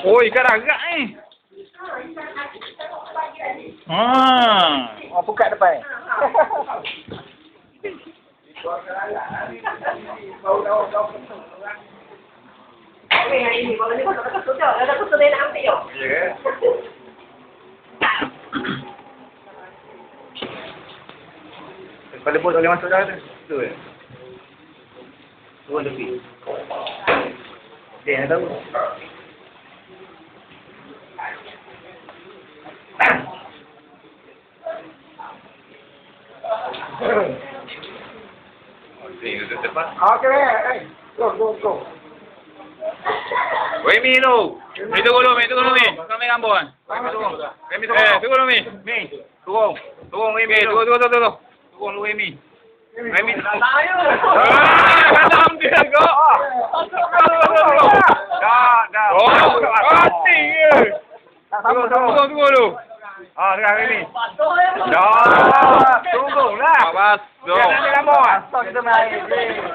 Oh, ikan agak ni. Ah. Oh, buka depan ni. Okey, hari ni kalau ni kau tak kau dah ada kau nak ambil Palibot, aliman sa dati. Ito eh. Ito, labi. Hindi, ano daw? Okay, eh. Go, go, go. Uy, Milo! May tugulo, may tugulo, may. Tugulo, may kambuhan. May tugulo. Eh, tugulo, may. May. Tugong. Tugong, may. Tugong, tugong, tugong. Tunggu dulu Mi. Kau ambil gambar kan? Mi tunggu. Wei Mi tunggu. Eh, tunggu dulu Mi. Turun, turun, turun, turun.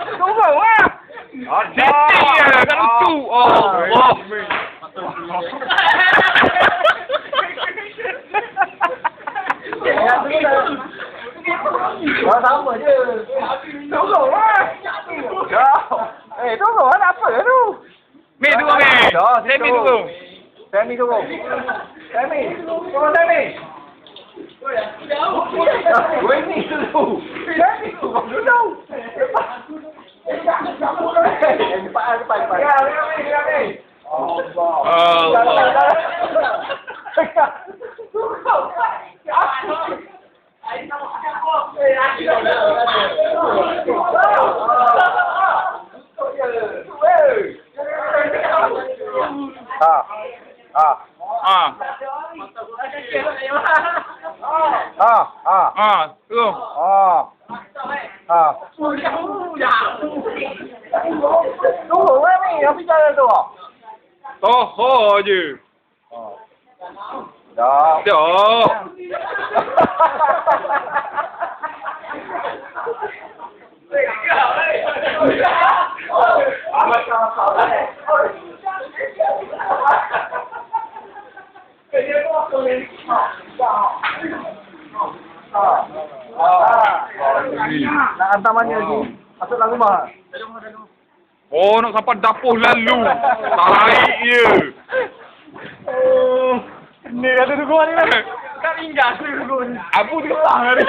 Turun dulu Wei Mi. Wei Mi. Ah, dia kau. Dah, dah. 他不就走走啊？走，哎，走走啊，他不走。没走呗？谁没走？谁没走？谁没？我们谁没？我没走，谁没走？我没走。Oh, wow. 啊啊啊！啊啊啊！哥啊啊！都我外。啊。Tu. Tu? Nak hantar mana lagi? Masuk dalam rumah. Oh, nak sampai dapur lalu. Tarik je. Oh, ni kata tu gua ni lah. Kan ingat tu gua ni. Abu terkelang tadi.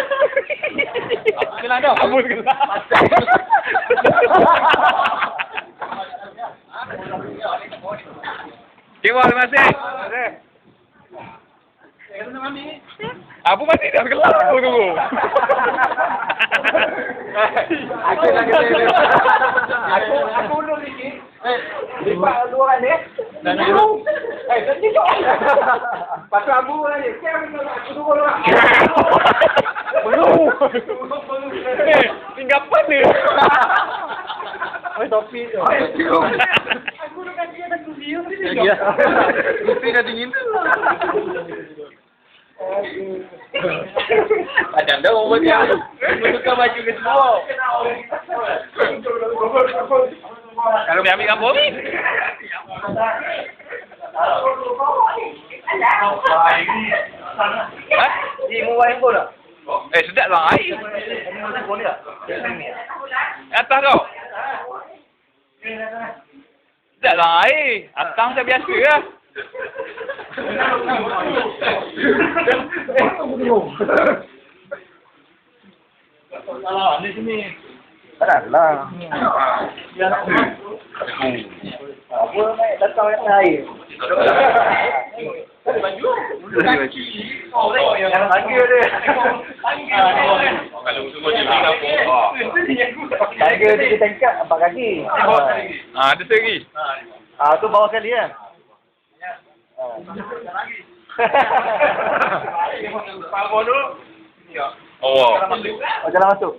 Kelang dah. Abu terkelang. Terima terima kasih. Abu masih dah terkelang aku tunggu. Aku nak. Aku aku ulur sikit. Eh, lipat dua orang ni. Dan dulu. Eh, dan ni kau. Pasal Abu lah ni. Kau aku dua orang. Belum. Eh, tinggal apa ni? Oh, topi tu. Ada ni. Ya. Mesti dah dingin tu. Padahal dah orang dia. Tukar baju ke semua. Kalau dia ambil gambar ni. Ha? Ni mau main bola. Eh, sedap lah air. Dạ rồi, ăn xong sẽ biết chứ. Tất cả là... Vâng, đất coi đất này. Đất này mà chú. Đất này mà này mà chú. Đất. Tangga dia dia tangkap empat kaki. Ah, ada lagi. Ah, tu bawah sekali ya. Oh. Oh, jalan masuk.